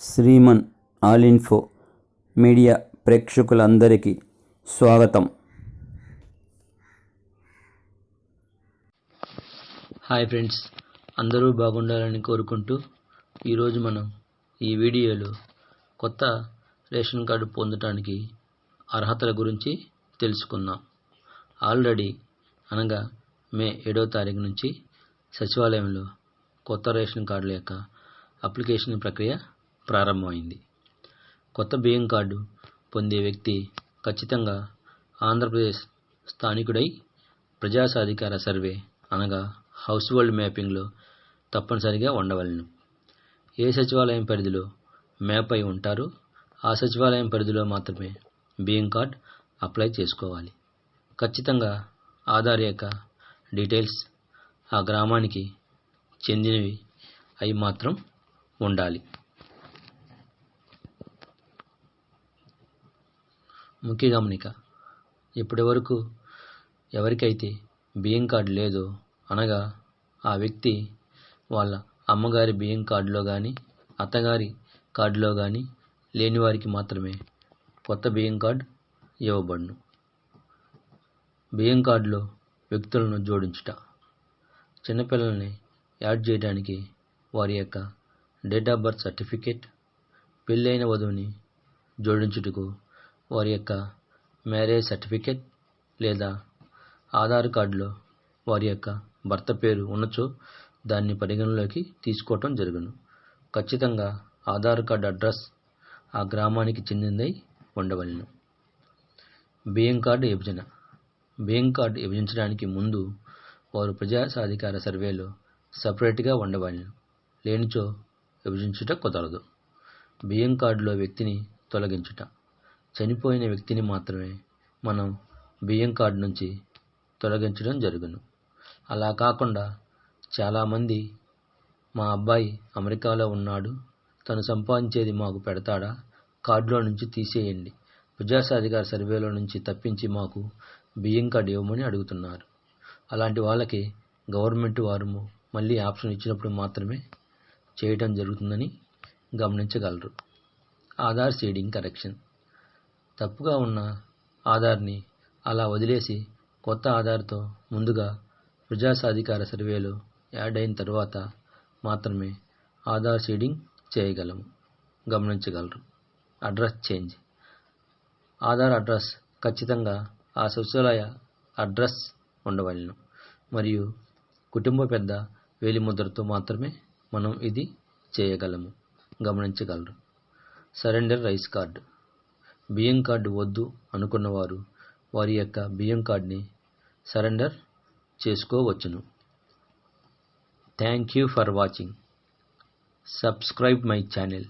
Shriman all info media ప్రేక్షకులందరికీ స్వాగతం. Hi friends అందరూ బాగుండాలని కోరుకుంటూ ఈరోజు మనం ఈ వీడియోలో కొత్త రేషన్ కార్డు పొందటానికి అర్హతల గురించి తెలుసుకుందాం. ఆల్రెడీ అనగా మే ఏడవ తారీఖు నుంచి సచివాలయంలో కొత్త రేషన్ కార్డుల యొక్క అప్లికేషన్ ప్రక్రియ ప్రారంభమైంది. కొత్త బియ్యం కార్డు పొందే వ్యక్తి ఖచ్చితంగా ఆంధ్రప్రదేశ్ స్థానికుడై ప్రజా సాధికార సర్వే అనగా హౌస్ హోల్డ్ మ్యాపింగ్లో తప్పనిసరిగా ఉండవలను. ఏ సచివాలయం పరిధిలో మ్యాప్ అయి ఉంటారో ఆ సచివాలయం పరిధిలో మాత్రమే బియ్యం కార్డ్ అప్లై చేసుకోవాలి. ఖచ్చితంగా ఆధార్ యొక్క డీటెయిల్స్ ఆ గ్రామానికి చెందినవి అవి మాత్రం ఉండాలి. ముఖ్య గమనిక ఇప్పటి వరకు ఎవరికైతే బియ్యం కార్డు లేదో అనగా ఆ వ్యక్తి వాళ్ళ అమ్మగారి బియ్యం కార్డులో కానీ అత్తగారి కార్డులో కానీ లేని వారికి మాత్రమే కొత్త బియ్యం కార్డు ఇవ్వబడును. బియ్యం కార్డులో వ్యక్తులను జోడించుట. చిన్నపిల్లల్ని యాడ్ చేయడానికి వారి యొక్క డేట్ ఆఫ్ బర్త్ సర్టిఫికేట్ పెళ్ళైన వధువుని జోడించుటకు వారి యొక్క మ్యారేజ్ సర్టిఫికేట్ లేదా ఆధార్ కార్డులో వారి యొక్క భర్త పేరు ఉన్నచో దాన్ని పరిగణలోకి తీసుకోవటం జరుగును. ఖచ్చితంగా ఆధార్ కార్డు అడ్రస్ ఆ గ్రామానికి చెందిందై ఉండవలను. బియ్యం కార్డు విభజన. బియ్యం కార్డు విభజించడానికి ముందు వారు ప్రజా సాధికార సర్వేలో సపరేట్గా ఉండవలను. లేనిచో విభజించుట కుదరదు. బియ్యం కార్డులో వ్యక్తిని తొలగించుట. చనిపోయిన వ్యక్తిని మాత్రమే మనం బియ్యం కార్డు నుంచి తొలగించడం జరుగును. అలా కాకుండా చాలామంది మా అబ్బాయి అమెరికాలో ఉన్నాడు. తను సంపాదించేది మాకు పెడతాడా? కార్డులో నుంచి తీసేయండి. ప్రజాసాధికార సర్వేలో నుంచి తప్పించి మాకు బియ్యం కార్డు ఇవ్వమని అడుగుతున్నారు. అలాంటి వాళ్ళకి గవర్నమెంట్ వారు మళ్ళీ ఆప్షన్ ఇచ్చినప్పుడు మాత్రమే చేయటం జరుగుతుందని గమనించగలరు. Aadhaar seeding correction. తప్పుగా ఉన్న ఆధార్ని అలా వదిలేసి కొత్త ఆధార్తో ముందుగా ప్రజాసాధికార సర్వేలు యాడ్ అయిన తర్వాత మాత్రమే ఆధార్ సీడింగ్ చేయగలము. గమనించగలరు. Address change. ఆధార్ అడ్రస్ ఖచ్చితంగా ఆ సచివాలయ అడ్రస్ ఉండవలను. మరియు కుటుంబ పెద్ద వేలిముద్రతో మాత్రమే మనం ఇది చేయగలము. గమనించగలరు. Surrender rice card. బియ్యం కార్డు వద్దు అనుకున్నవారు వారి యొక్క బియ్యం కార్డ్ని సరెండర్ చేసుకోవచ్చును. Thank you for watching. Subscribe my channel.